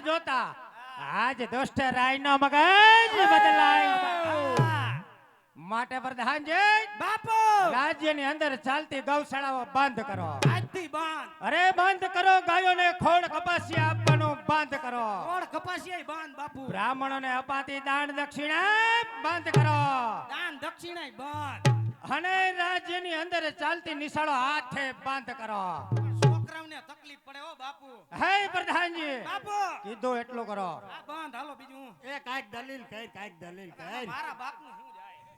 જોતા. આજ દુષ્ટ રાય નો મગજ બદલાય. માટે પ્રધાનજી બાપુ! રાજ્યની અંદર ચાલતી ગૌશાળાઓ બંધ કરો. આજથી બંધ. અરે બંધ કરો ગાયોને ખોળ કપાસિયા આપવાનું બંધ કરો. ખોળ કપાસિયા બંધ બાપુ. બ્રાહ્મણોને અપાતી દાન દક્ષિણા બંધ કરો. દાન દક્ષિણા બંધ. અને રાજ્યની અંદર ચાલતી નિશાળો હાથે બંધ કરો. બાપુ. હે પ્રધાનજી. બાપુ. કીધો એટલો કરો. આ બંધ. હાલો બીજું એ કાઈક દલીલ કઈ કાઈક દલીલ કઈ. મારા બાપનું શું જાય?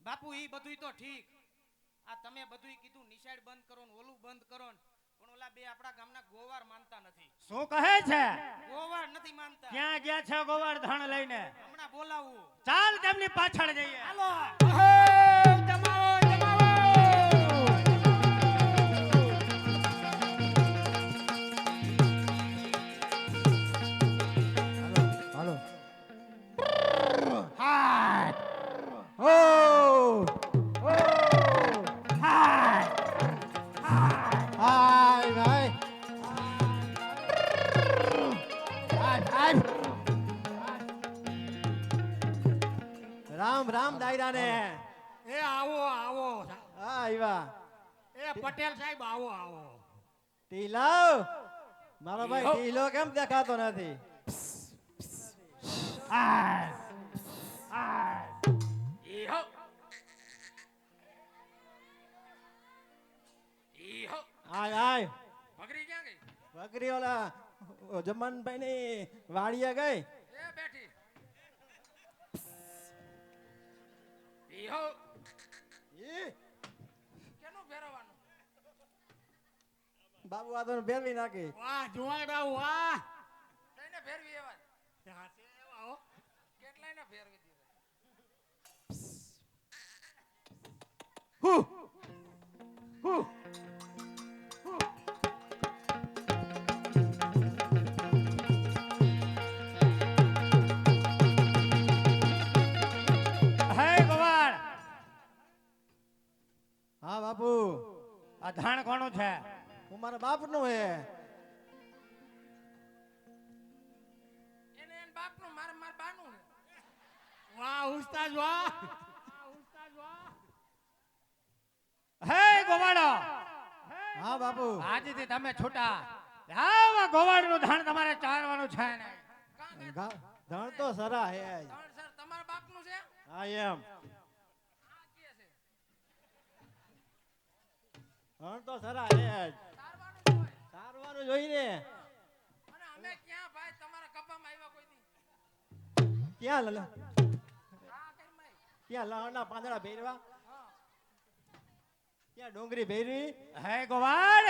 બાપુ ઈ બધુંય તો ઠીક. આ તમે બધુંય કીધું નિશાળ બંધ કરો ને ઓલું બંધ કરો ને. પણ ઓલા બે આપણા ગામના ગોવાર માનતા નથી. શું કહે છે? ગોવાર નથી માનતા. ક્યાં ગયા છે ગોવાર ધાણ લઈને? હમણાં બોલાવું. ચાલ તેમની પાછળ જઈએ. હાલો. હાલો પટેલ સાહેબ આવો આવો. ટીલો મારો ભાઈ ટીલો કેમ દેખાતો નથી? આય ક્યાં ગઈ? બકરી ઓલા જમનભાઈ ની વાડીએ ગઈ? એ બેઠી. ઈહો ઈ, કેનું ફેરવવાનું બાબુ આ તો ફેરવી નાખી. વાહ જુવાડા વાહ. લઈને ફેરવી એવા? હાથે આવો કેટલાય ને ફેરવી દીધા હુ ગોવાળ. હા બાપુ. આ ધાણ કોનું છે? હું મારા બાપનું હે. એને એન બાપનું માર માર બાનું છે. વાહ ઉસ્તાદ વાહ. હે ગોવાડો હા બાપુ. આજથી તમે છૂટા. આવા ધાણ તમારે ચારવાનું છે ને. ધણ તો સરા હે. સર તમારા બાપનું છે? હા એમ. ધણ તો સરા હે. હોય જોઈને અને અમે ક્યાં ભાઈ? તમારા કપામાં આવ્યા કોઈ દી? ક્યાં લ- હા કઈ માય ક્યાં લહણના પાંદડા ભેરવા ક્યાં ડુંગળી ભેરવી હે ગોવાળ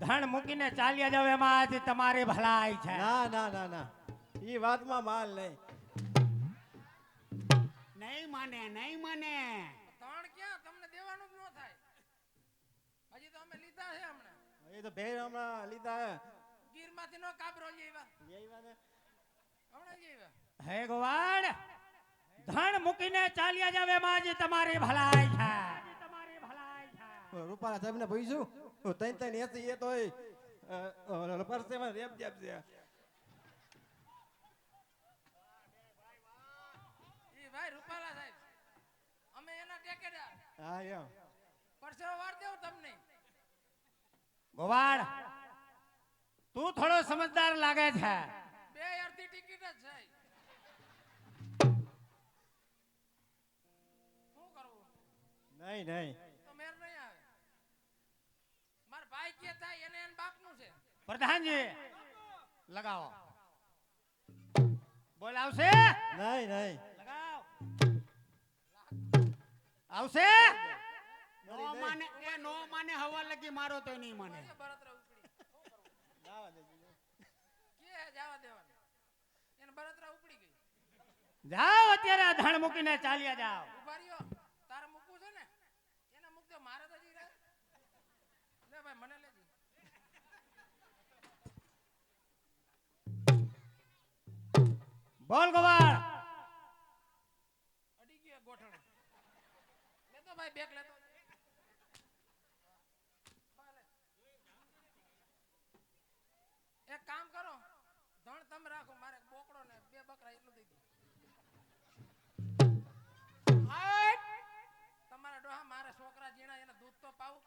ધણ મૂકીને ચાલ્યા જાવ એમાં આજ તમારી ભલાઈ છે. ના ના ના ના. ઈ વાતમાં માલ નહીં. નહીં માને નહીં માને. ત્રણ ક્યાં? તમને દેવાનું જ ન થાય. હજી તો અમે લીધા છે હમણાં. એ તો ભેર હમણાં લીધા. ગીરમાંથી નો કાબરો જ એવા ને? હમણાં જ હે ગોવાડ ધણ મૂકીને ચાલ્યા જાવે એમાં આજ તમારી ભલાઈ છે. તમારી ભલાઈ છે રૂપાલા સાહેબ ને પૂછ્યું તૈન તૈન એસી એ તો પરસેમાં રેપ જેપ છે. ભાઈ રૂપાલા સાહેબ અમે એના ટેકેદાર. હા એમ. પરસેવો વાર દેવ તમને. ગોવાળ તું થોડો સમજદાર લાગે છે. બે અડધી ટિકિટ જ છે. શું કરવું? નહીં નહીં. તો મેર નહીં આવે. માર ભાઈ કે થાય એને એન બાપનું છે. પ્રધાનજી લગાવો. બોલ આવશે? નહીં નહીં. લગાવ. આવશે? નો માને એ નો માને હવા લગી મારો તો નહીં માને. એ બળતરા ઉપડી કે જવા અત્યારે આ ધણ મૂકીને ચાલ્યા જાઓ. તારે મૂકવું છે ને? એને મૂક મારે તો હજી લે ભાઈ મને લેજી. બોલ ગોવાળ. અડી ગયો ગોઠણ. લેતો ભાઈ બેગ લેતો. એક કામ કરો ધણ તમે રાખો મારે બોકડો ને બે બકરા એટલું દઈ દો તમારા ડોહા મારા છોકરા જીણા એને દૂધ તો પાવું.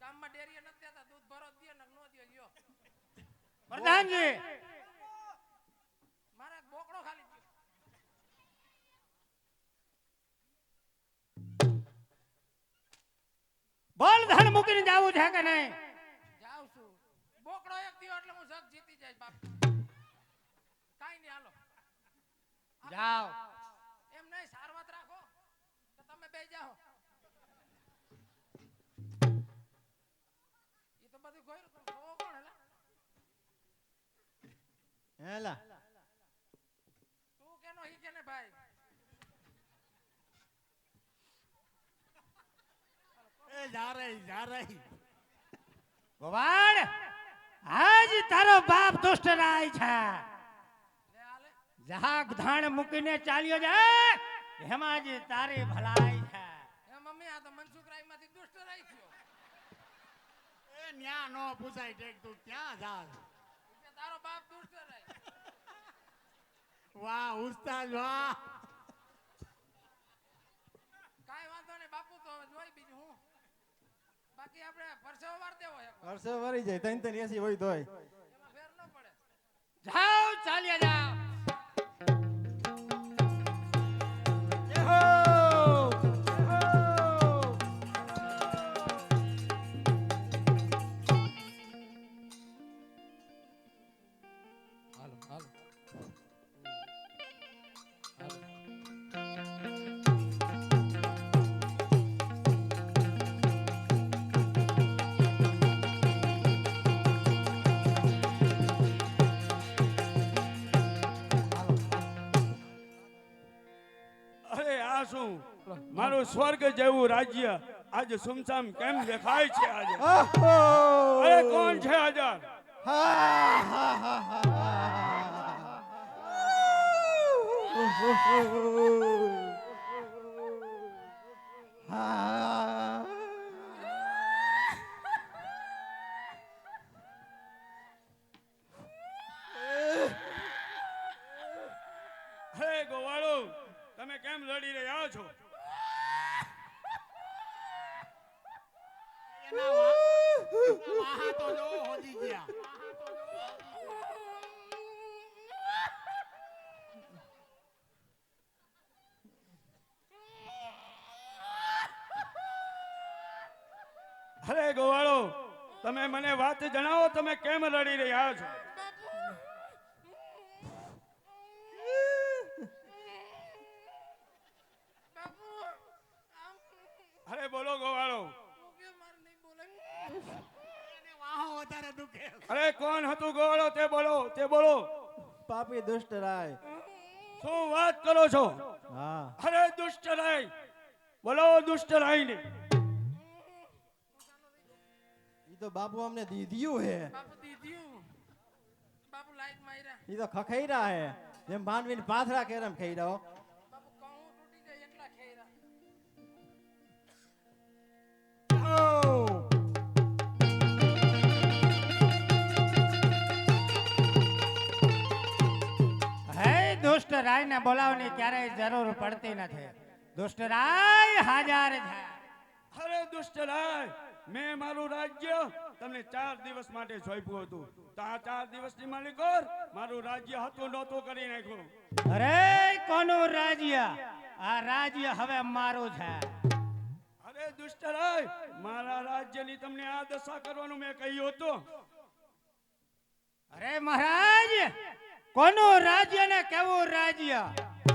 ગામમાં ડેરીએ નથી હતા દૂધ ભરો દે ને નો દે લ્યો. પ્રધાનજી! મારા બોકડો ખાલી બોલ ધણ મૂકીને જાવું છે કે નહીં? જાઓ. એમ નહીં સારવાત રાખો તો તમે બે જાઓ. એ તો બધું ગોયરું પણ જોવો કોણ હેલા? હેલા. તું કેનો હી કેને ભાઈ? એ જા રહી જા રહી ગોવાળ આજ તારો બાપ દુષ્ટ રાય છે. જહાગ ધાણ મૂકીને ચાલ્યો જાય. એમાં જ તારી ભલાઈ છે. એ મમ્મી આ તો મનસુખરાઈ માંથી દુષ્ટ રહી ગયો એ ન્યા નો પૂછાય ટેક તું ક્યાં જાસ કે તારો બાપ દુષ્ટ રહે વાહ ઉસ્તાદ વાહ. કાઈ વાંધો નહીં બાપુ તો જોઈ બીજું હું. બાકી આપણે પરસેવો વાર દેવો એક વર્ષે વરી જાય તૈન તૈન એસી હોય તોય. એમાં ફેર ન પડે. જાઓ ચાલ્યા જાઓ. આ શું મારું સ્વર્ગ જેવું રાજ્ય આજે સુમસામ કેમ દેખાય છે આજે અરે કોણ છે આજાદ હા, હા, હા, હા. હા. હે ગોવાળો તમે કેમ લડી રહ્યા છો. અરે ગોવાળો તમે મને વાત જણાવો તમે કેમ લડી રહ્યા છો બાપુ આમ અરે બોલો ગોવાળો તું કે મારે નહીં બોલે એને વાહો વધારે દુખે અરે કોણ હતું ગોવાળો તે બોલો તે બોલો પાપી દુષ્ટ રાય શું વાત કરો છો? હા. અરે દુષ્ટ રાય. બોલો દુષ્ટ રાય ને ઈ તો બાપુ અમને દીધ્યું હે. બાપુ દીધ્યું. બાપુ લાઈટ માર્યા. ઈ તો ખખૈરા હે. જેમ માનવીને પાથરા કેરમ હો. બાપુ કહું તૂટી જાય એટલા ખેરા દુષ્ટ રાય ને બોલાવવાની ક્યારેય જરૂર પડતી નથી. દુષ્ટ રાય હાજર છે. અરે દુષ્ટ રાય મેં મારું રાજ્ય તમને ચાર દિવસ માટે સોંપ્યું હતું. તો આ ચાર દિવસની માલિકોર મારું રાજ્ય હતું નહોતું કરી નાખ્યું. અરે કોનું રાજ્ય? આ રાજ્ય હવે મારું છે. અરે દુષ્ટ રાય મારા રાજ્યની તમને આ દશા કરવાનું મેં કહ્યું હતું. અરે મહારાજ કોનું રાજ્ય ને કેવું રાજ્ય?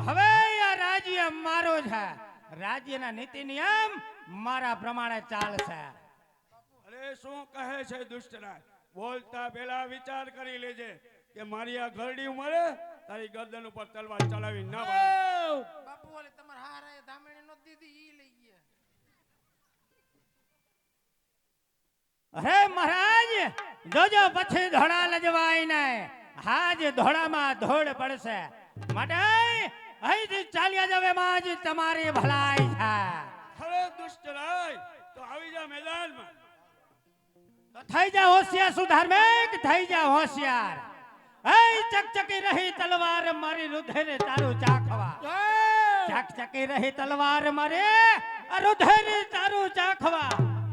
હવે આ રાજ્ય મારું છે. રાજ્યના નીતિ નિયમ મારા પ્રમાણે ચાલશે. અરે શું કહે છે દુષ્ટરાજ બોલતા પેલા વિચાર કરી લેજે કે મારી આ ઘરડી ઉંમરે તારી ગરદન ઉપર તલવાર ચલાવી ના પડે. બાપુ વાલે તમાર હારા એ ધામેણી નો દીધી ઈ લઈ ગયા. અરે મહારાજ જોજો પછી ધડા લજવાય ને હાજ ધોળામાં ધોળ પડશે. માટે અહીંથી ચાલ્યા જવે માં જ તમારી ભલાઈ થાય. હવે દુષ્ટ રાય તો આવી જા મેદાનમાં. થઈ જા હોશિયાર સુધાર્મિક થઈ જા હોશિયાર. એ ચકચકી રહી તલવાર મારી રુધિર તારું ચાખવા. ચકચકી રહી તલવાર મારે અરુધેરી તારું ચાખવા.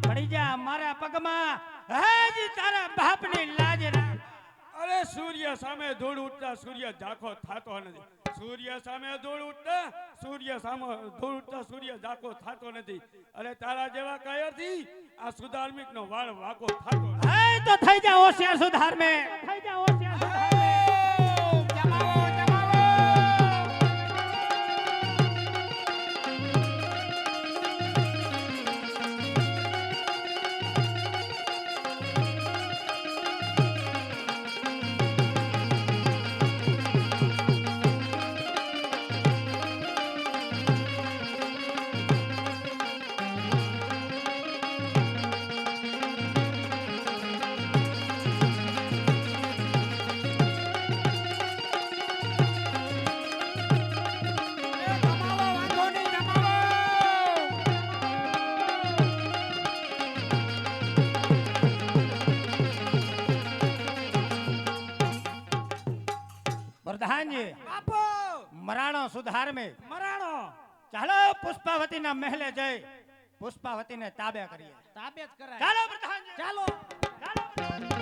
પડી જા મારા પગમાં હાજ તારા બાપની લાજ અરે સૂર્ય સામે ધૂળ ઉઠતા સૂર્ય ઝાંખો થતો નથી. સૂર્ય સામે ધૂળ ઉઠતા સૂર્ય સામે ધૂળ ઉઠતા સૂર્ય ઝાંખો થતો નથી. અરે તારા જેવા કાયરથી આ સુધાર્મિક નો વાળ વાકો થતો તો થઈ જા હોશિયાર સુધારમે થઈ જા હોશિયાર સુધાર. પ્રધાનજી બાપો! મરાણો સુધાર મે. મરાણો! ચાલો પુષ્પાવતીના મહેલે જઈ. પુષ્પાવતીને તાબે કરીએ. તાબે જ કરાય. ચાલો પ્રધાનજી ચાલો. ચાલો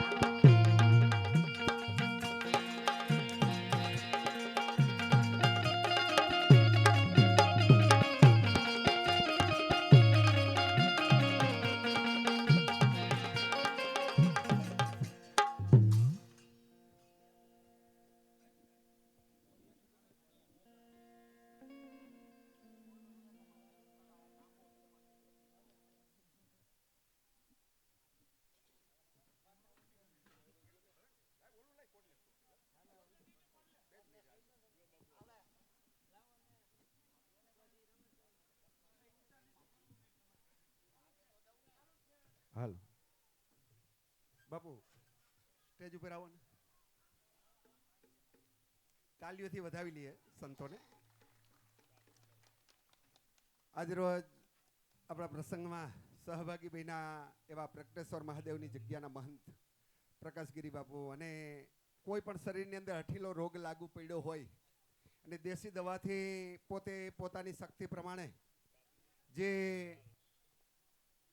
બાપુ, સ્ટેજ ઉપર આવો ને. તાલીઓથી વધાવી લઈએ સંતોને. આજરોજ આપણા પ્રસંગમાં સહભાગી બહેના એવા પ્રકટેશ્વર મહાદેવની જગ્યાના મહંત પ્રકાશગીરી બાપુ. અને કોઈ પણ શરીરની અંદર હઠીલો રોગ લાગુ પડ્યો હોય અને દેશી દવાથી પોતે પોતાની શક્તિ પ્રમાણે જે